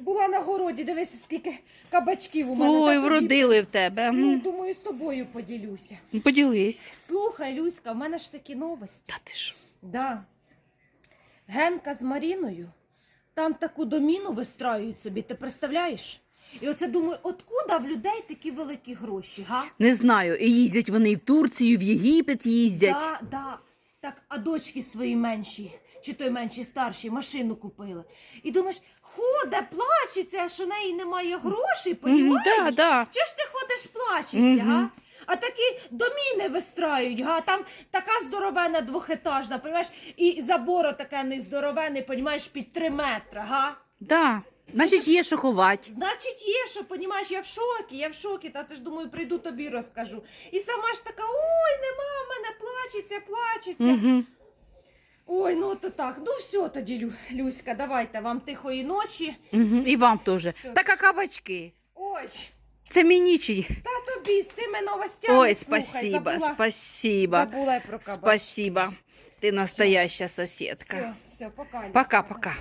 була на городі, дивися, скільки кабачків у мене. Ой, Та тобі- вродили в тебе. Ну, М. думаю, з тобою поділюся. Ну, Поділись. Слухай, Люська, в мене ж такі новості. Та ти ж. Да. Генка з Маріною там таку доміну вистраюють собі, ти представляєш? І оце думаю, откуда в людей такі великі гроші, га? Не знаю. І їздять вони і в Турцію, і в Єгипет їздять. Да, да. Так, а дочки свої менші, чи той менші старші, машину купили. І думаєш, ходе, плачеться, що в неї немає грошей, понімаєш? Да, да. Чого ж ти ходиш, плачешся, Мгм. га? А такі доміни вистраюють, га? Там така здоровена двохетажна, понімаєш? І заборо таке нездоровене, понімаєш, під три метри, га? Да. Значить, є що ховати. Значить, є, що, понімаєш, я в шокі, я в шокі, та це ж думаю, прийду тобі розкажу. І сама ж така, ой, нема в мене, плачеться, плачеться. Угу. Ой, ну то так. Ну все тоді, Лю, Люська, давайте вам тихої ночі. Угу. І вам теж. Так, а кабачки. Ой, Це мені чи? та тобі з цими новостями. Ой, слухай, спасибо, забула, спасибо. Забула я про кабачки. Спасибо. Ты настоящая соседка. Все, все, пока. Люська. Пока-пока.